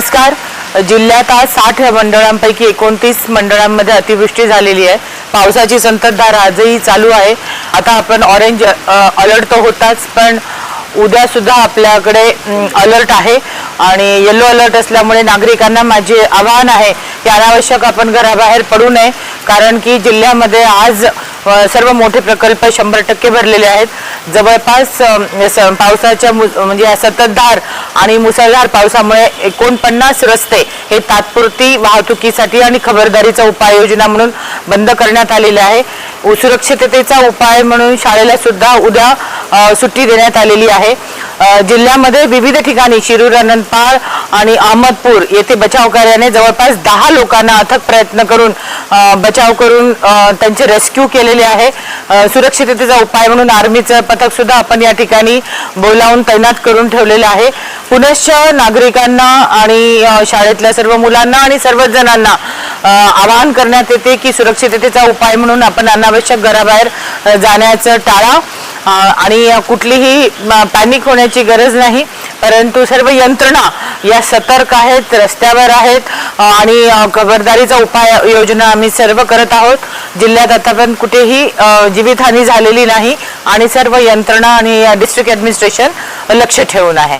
नमस्कार. जिल्ह्यात आज साठ मंडळांपैकी एकोणतीस मंडळांमध्ये अतिवृष्टी झालेली आहे. पावसाची संततधार आजही चालू आहे. आता आपण ऑरेंज अलर्ट तर होताच पण उद्या सुद्धा आपल्याकडे अलर्ट आहे. आणि येलो अलर्ट असल्यामुळे नागरिकांना माझे आवाहन आहे की अनावश्यक आपण घराबाहेर पडू नये. कारण की जिल्ह्यामध्ये आज सर्व मोठे प्रकल्प शंभर टक्के भरलेले आहेत. जवळपास स- पावसाच्या मु- म्हणजे सततधार आणि मुसळधार पावसामुळे एकोणपन्नास रस्ते हे तात्पुरती वाहतुकीसाठी आणि खबरदारीचा उपाययोजना म्हणून बंद करण्यात आलेले आहे. सुरक्षिततेचा उपाय म्हणून शाळेला सुद्धा उद्या सुट्टी देण्यात आलेली आहे. जिल्ह्यामध्ये विविध ठिकाणी शिरूर अनंतपाळ आणि अहमदपूर येथे बचाव कार्याने जवळपास दहा लोकांना अथक प्रयत्न करून बचाव करून त्यांचे रेस्क्यू केलेले आहे. सुरक्षिततेचा उपाय म्हणून आर्मीचं पथक सुद्धा आपण या ठिकाणी बोलावून तैनात करून ठेवलेलं आहे. पुनश्च नागरिकांना आणि शाळेतल्या सर्व मुलांना आणि सर्वच जणांना आवाहन करण्यात येते की सुरक्षिततेचा उपाय म्हणून आपण अनावश्यक घराबाहेर जाण्याचं टाळा. आणि कुठलीही पॅनिक होण्याची गरज नाही. परंतु सर्व यंत्रणा या सतर्क आहेत रस्त्यावर आहेत आणि खबरदारीचा उपाय योजना आम्ही सर्व करत आहोत. जिल्ह्यात आतापर्यंत कुठेही जीवितहानी झालेली नाही आणि सर्व यंत्रणा आणि डिस्ट्रिक्ट ॲडमिनिस्ट्रेशन लक्ष ठेवून आहे.